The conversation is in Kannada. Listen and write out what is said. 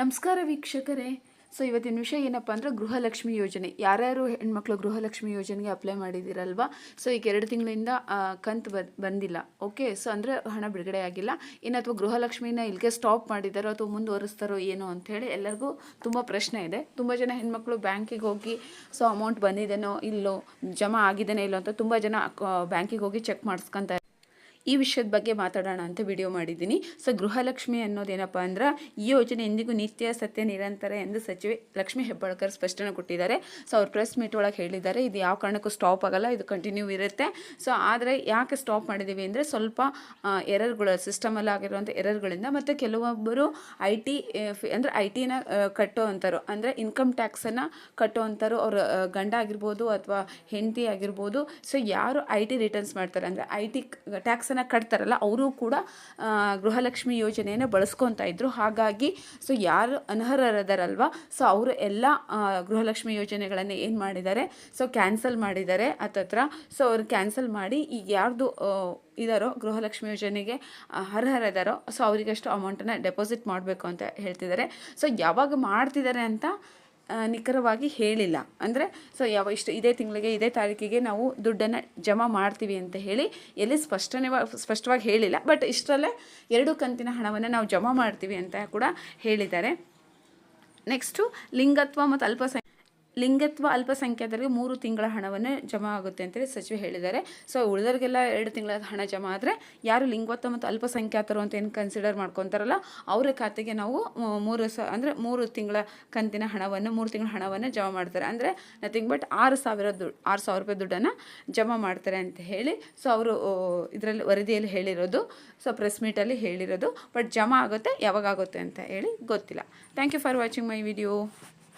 ನಮಸ್ಕಾರ ವೀಕ್ಷಕರೇ. ಸೊ ಇವತ್ತಿನ ವಿಷಯ ಏನಪ್ಪ ಅಂದರೆ ಗೃಹಲಕ್ಷ್ಮಿ ಯೋಜನೆ. ಯಾರ್ಯಾರು ಹೆಣ್ಮಕ್ಳು ಗೃಹಲಕ್ಷ್ಮಿ ಯೋಜನೆಗೆ ಅಪ್ಲೈ ಮಾಡಿದ್ದೀರಲ್ವಾ? ಸೊ ಈಗ ಎರಡು ತಿಂಗಳಿಂದ ಕಂತು ಬಂದಿಲ್ಲ. ಓಕೆ ಸೊ ಅಂದರೆ ಹಣ ಬಿಡುಗಡೆ ಆಗಿಲ್ಲ. ಇನ್ನು ಅಥವಾ ಗೃಹಲಕ್ಷ್ಮಿನ ಇಲ್ಲಿಗೆ ಸ್ಟಾಪ್ ಮಾಡಿದ್ದಾರೋ ಅಥವಾ ಮುಂದುವರಿಸ್ತಾರೋ ಏನೋ ಅಂಥೇಳಿ ಎಲ್ಲರಿಗೂ ತುಂಬ ಪ್ರಶ್ನೆ ಇದೆ. ತುಂಬ ಜನ ಹೆಣ್ಮಕ್ಳು ಬ್ಯಾಂಕಿಗೆ ಹೋಗಿ ಸೊ ಅಮೌಂಟ್ ಬಂದಿದೆನೋ ಇಲ್ಲೋ, ಜಮಾ ಆಗಿದೆನೋ ಇಲ್ಲೋ ಅಂತ ತುಂಬ ಜನ ಬ್ಯಾಂಕಿಗೆ ಹೋಗಿ ಚೆಕ್ ಮಾಡಿಸ್ಕೊಂತಾರೆ ಈ ವಿಷಯದ ಬಗ್ಗೆ ಮಾತಾಡೋಣ ಅಂತ ವಿಡಿಯೋ ಮಾಡಿದ್ದೀನಿ. ಸೊ ಗೃಹಲಕ್ಷ್ಮಿ ಅನ್ನೋದೇನಪ್ಪ ಅಂದ್ರೆ ಈ ಯೋಜನೆ ಎಂದಿಗೂ ನಿತ್ಯ ಸತ್ಯ, ನಿರಂತರ ಎಂದು ಸಚಿವೆ ಲಕ್ಷ್ಮೀ ಹೆಬ್ಬಾಳ್ಕರ್ ಸ್ಪಷ್ಟನೆ ಕೊಟ್ಟಿದ್ದಾರೆ. ಸೊ ಅವ್ರು ಪ್ರೆಸ್ ಮೀಟ್ ಒಳಗೆ ಹೇಳಿದ್ದಾರೆ. ಇದು ಯಾವ ಕಾರಣಕ್ಕೂ ಸ್ಟಾಪ್ ಆಗಲ್ಲ, ಇದು ಕಂಟಿನ್ಯೂ ಇರುತ್ತೆ. ಸೊ ಆದರೆ ಯಾಕೆ ಸ್ಟಾಪ್ ಮಾಡಿದ್ದೀವಿ ಅಂದರೆ ಸ್ವಲ್ಪ ಎರರ್ಗಳು ಸಿಸ್ಟಮಲ್ಲಿ ಆಗಿರುವಂಥ ಎರರ್ಗಳಿಂದ ಮತ್ತು ಕೆಲವೊಬ್ಬರು ಐ ಟಿ ಅಂದರೆ ಐ ಟಿನ ಕಟ್ಟೋ ಅಂತಾರೋ ಅಂದರೆ ಇನ್ಕಮ್ ಟ್ಯಾಕ್ಸನ್ನು ಕಟ್ಟೋ ಅಂತಾರೋ ಅವ್ರ ಗಂಡ ಆಗಿರ್ಬೋದು ಅಥವಾ ಹೆಂಡತಿ ಆಗಿರ್ಬೋದು. ಸೊ ಯಾರು ಐ ಟಿ ರಿಟರ್ನ್ಸ್ ಮಾಡ್ತಾರೆ ಅಂದರೆ ಐ ಟಿ ಟ್ಯಾಕ್ಸನ್ನು ಕಟ್ತಾರಲ್ಲ, ಅವರು ಕೂಡ ಗೃಹಲಕ್ಷ್ಮಿ ಯೋಜನೆಯನ್ನು ಬಳಸ್ಕೊತಾ ಇದ್ರು. ಹಾಗಾಗಿ ಸೊ ಯಾರು ಅನರ್ಹರದಾರಲ್ವ? ಸೊ ಅವರು ಎಲ್ಲ ಗೃಹಲಕ್ಷ್ಮಿ ಯೋಜನೆಗಳನ್ನು ಏನು ಮಾಡಿದ್ದಾರೆ? ಸೊ ಕ್ಯಾನ್ಸಲ್ ಮಾಡಿದ್ದಾರೆ ಹತ್ತತ್ರ ಸೊ ಅವರು ಕ್ಯಾನ್ಸಲ್ ಮಾಡಿ, ಈಗ ಯಾರ್ದು ಇದಾರೋ, ಗೃಹಲಕ್ಷ್ಮಿ ಯೋಜನೆಗೆ ಅರ್ಹರಿದಾರೋ ಸೊ ಅವರಿಗಷ್ಟು ಅಮೌಂಟನ್ನು ಡೆಪಾಸಿಟ್ ಮಾಡಬೇಕು ಅಂತ ಹೇಳ್ತಿದ್ದಾರೆ. ಸೊ ಯಾವಾಗ ಮಾಡ್ತಿದ್ದಾರೆ ಅಂತ ನಿಖರವಾಗಿ ಹೇಳಿಲ್ಲ. ಅಂದರೆ ಸೊ ಯಾವ ಇಷ್ಟು, ಇದೇ ತಿಂಗಳಿಗೆ, ಇದೇ ತಾರೀಕಿಗೆ ನಾವು ದುಡ್ಡನ್ನು ಜಮಾ ಮಾಡ್ತೀವಿ ಅಂತ ಹೇಳಿ ಎಲ್ಲಿ ಸ್ಪಷ್ಟನೆ ಸ್ಪಷ್ಟವಾಗಿ ಹೇಳಿಲ್ಲ. ಬಟ್ ಇಷ್ಟರಲ್ಲೇ ಎರಡು ಕಂತಿನ ಹಣವನ್ನು ನಾವು ಜಮಾ ಮಾಡ್ತೀವಿ ಅಂತ ಕೂಡ ಹೇಳಿದ್ದಾರೆ. ನೆಕ್ಸ್ಟು ಲಿಂಗತ್ವ ಮತ್ತು ಅಲ್ಪಸಂಖ್ಯಾ ಲಿಂಗತ್ವ ಅಲ್ಪಸಂಖ್ಯಾತರಿಗೆ ಮೂರು ತಿಂಗಳ ಹಣವನ್ನು ಜಮಾ ಆಗುತ್ತೆ ಅಂತೇಳಿ ಸಚಿವೆ ಹೇಳಿದ್ದಾರೆ. ಸೊ ಉಳಿದವರಿಗೆಲ್ಲ ಎರಡು ತಿಂಗಳ ಹಣ ಜಮಾ ಆದರೆ ಯಾರು ಲಿಂಗತ್ವ ಮತ್ತು ಅಲ್ಪಸಂಖ್ಯಾತರು ಅಂತ ಏನು ಕನ್ಸಿಡರ್ ಮಾಡ್ಕೊತಾರಲ್ಲ, ಅವರ ಖಾತೆಗೆ ನಾವು ಮೂರು ಸ, ಅಂದರೆ ಮೂರು ತಿಂಗಳ ಕಂತಿನ ಹಣವನ್ನು, ಮೂರು ತಿಂಗಳ ಹಣವನ್ನು ಜಮಾ ಮಾಡ್ತಾರೆ. ಅಂದರೆ ನಥಿಂಗ್ ಬಟ್ ಆರು ಸಾವಿರ ದುಡ್ಡು ಆರು ಸಾವಿರ ರೂಪಾಯಿ ದುಡ್ಡನ್ನು ಜಮಾ ಮಾಡ್ತಾರೆ ಅಂತ ಹೇಳಿ ಸೊ ಅವರು ಇದರಲ್ಲಿ ವರದಿಯಲ್ಲಿ ಹೇಳಿರೋದು ಸೊ ಪ್ರೆಸ್ ಮೀಟಲ್ಲಿ ಹೇಳಿರೋದು ಬಟ್ ಜಮಾ ಆಗುತ್ತೆ, ಯಾವಾಗ ಆಗುತ್ತೆ ಅಂತ ಹೇಳಿ ಗೊತ್ತಿಲ್ಲ. Thank you for watching my video